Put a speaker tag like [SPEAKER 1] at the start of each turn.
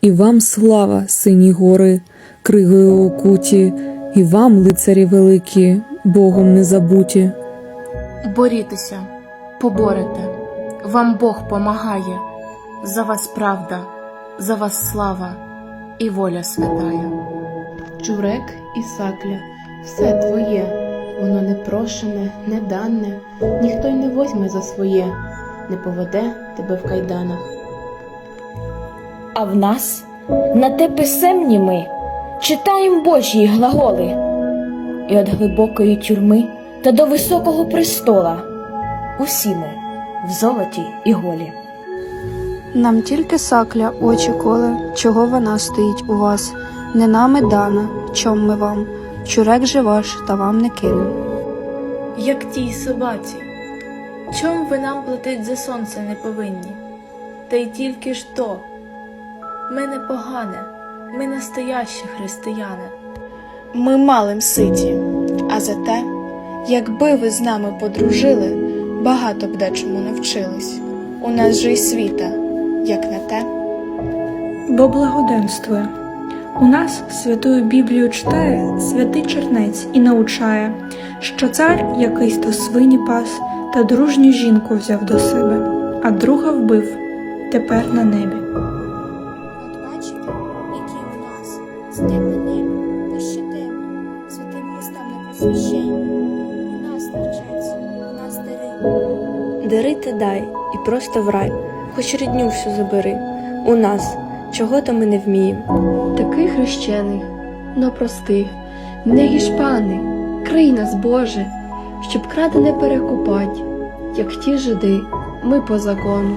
[SPEAKER 1] І вам слава, сині гори, кригою окуті, і вам, лицарі великі, Богом не забуті.
[SPEAKER 2] Борітеся, поборете, вам Бог помагає, за вас правда, за вас слава і воля святая.
[SPEAKER 3] Чурек і сакля, все твоє, воно не прошене, не дане, ніхто й не возьме за своє, не поведе тебе в кайданах.
[SPEAKER 4] А в нас на те писемні ми читаєм Божі глаголи, і від глибокої тюрми та до високого престола усі ми в золоті і голі.
[SPEAKER 5] Нам тільки сакля очі коле, чого вона стоїть у вас, не нами дана, чом ми вам, чурек же ваш, та вам не кинем.
[SPEAKER 6] як тій собаці. Чом ви нам платить за сонце не повинні? Та й тільки ж то. Ми не погане, ми настоящі християни.
[SPEAKER 7] Ми малим ситі, а зате, якби ви з нами подружили, багато б дечому навчились. У нас же й світа, як на те.
[SPEAKER 8] бо благоденствує. У нас святую Біблію читає святий чернець і научає, що цар якийсь то свині пас та дружню жінку взяв до себе, а друга вбив тепер на небі.
[SPEAKER 9] Бачите, які у нас степи небо, пощадимо, святим Христам на просвящення. У нас навчаться, у нас дари.
[SPEAKER 10] Дари ти дай і просто в рай, хоч рідню всю забери. У нас чого то ми не вмієм.
[SPEAKER 11] Такий хрещений, но простий, не гішпаний, крий нас, Боже, щоб крадене перекупать, як ті жиди, ми по закону.